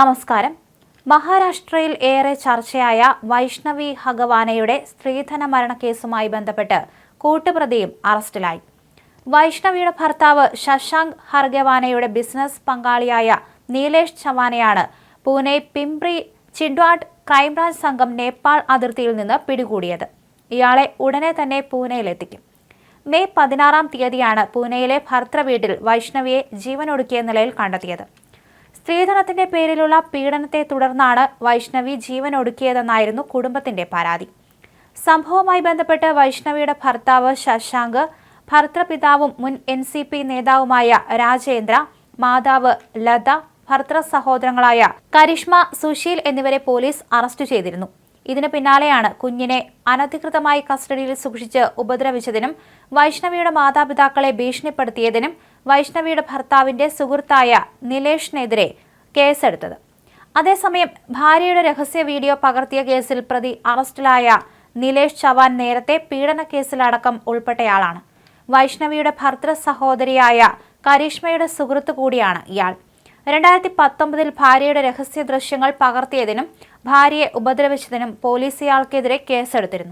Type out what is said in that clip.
നമസ്കാരം. മഹാരാഷ്ട്രയിൽ ഏറെ ചർച്ചയായ വൈഷ്ണവി ഹഗവാനയുടെ സ്ത്രീധന മരണക്കേസുമായി ബന്ധപ്പെട്ട് കൂട്ടുപ്രതിയും അറസ്റ്റിലായി. വൈഷ്ണവിയുടെ ഭർത്താവ് ശശാങ്ക് ഹർഗവാനയുടെ ബിസിനസ് പങ്കാളിയായ നീലേഷ് ചവാനയാണ് പൂനെ പിംപ്രി ചിഡ്വാട്ട് ക്രൈംബ്രാഞ്ച് സംഘം നേപ്പാൾ അതിർത്തിയിൽ നിന്ന് പിടികൂടിയത്. ഇയാളെ ഉടനെ തന്നെ പൂനെയിലെത്തിക്കും. മെയ് പതിനാറാം തീയതിയാണ് പൂനെയിലെ ഭർത്തൃ വീട്ടിൽ വൈഷ്ണവിയെ ജീവനൊടുക്കിയ നിലയിൽ കണ്ടെത്തിയത്. സ്ത്രീധനത്തിന്റെ പേരിലുള്ള പീഡനത്തെ തുടർന്നാണ് വൈഷ്ണവി ജീവൻ ഒടുക്കിയതെന്നായിരുന്നു കുടുംബത്തിന്റെ പരാതി. സംഭവവുമായി ബന്ധപ്പെട്ട് വൈഷ്ണവിയുടെ ഭർത്താവ് ശശാങ്ക് ഭർത്തൃപിതാവും മുൻ എൻ സി പി നേതാവുമായ രാജേന്ദ്ര മാതാവ് ലത ഭർത്തൃ സഹോദരങ്ങളായ കരിഷ്മ സുശീൽ എന്നിവരെ പോലീസ് അറസ്റ്റ് ചെയ്തിരുന്നു. ഇതിന് പിന്നാലെയാണ് കുഞ്ഞിനെ അനധികൃതമായി കസ്റ്റഡിയിൽ സൂക്ഷിച്ച് ഉപദ്രവിച്ചതിനും വൈഷ്ണവിയുടെ മാതാപിതാക്കളെ ഭീഷണിപ്പെടുത്തിയതിനും വൈഷ്ണവിയുടെ ഭർത്താവിന്റെ സുഹൃത്തായ നിലേഷിനെതിരെ കേസെടുത്തത്. അതേസമയം ഭാര്യയുടെ രഹസ്യ വീഡിയോ പകർത്തിയ കേസിൽ പ്രതി അറസ്റ്റിലായ നിലേഷ് ചവാൻ നേരത്തെ പീഡന പീഡനക്കേസിലടക്കം ഉൾപ്പെട്ടയാളാണ്. വൈഷ്ണവിയുടെ ഭർത്തൃ സഹോദരിയായ കരീഷ്മയുടെ സുഹൃത്തു കൂടിയാണ് ഇയാൾ. രണ്ടായിരത്തി പത്തൊമ്പതിൽ ഭാര്യയുടെ രഹസ്യ ദൃശ്യങ്ങൾ പകർത്തിയതിനും ഭാര്യയെ ഉപദ്രവിച്ചതിനും പോലീസ് ഇയാൾക്കെതിരെ കേസെടുത്തിരുന്നു.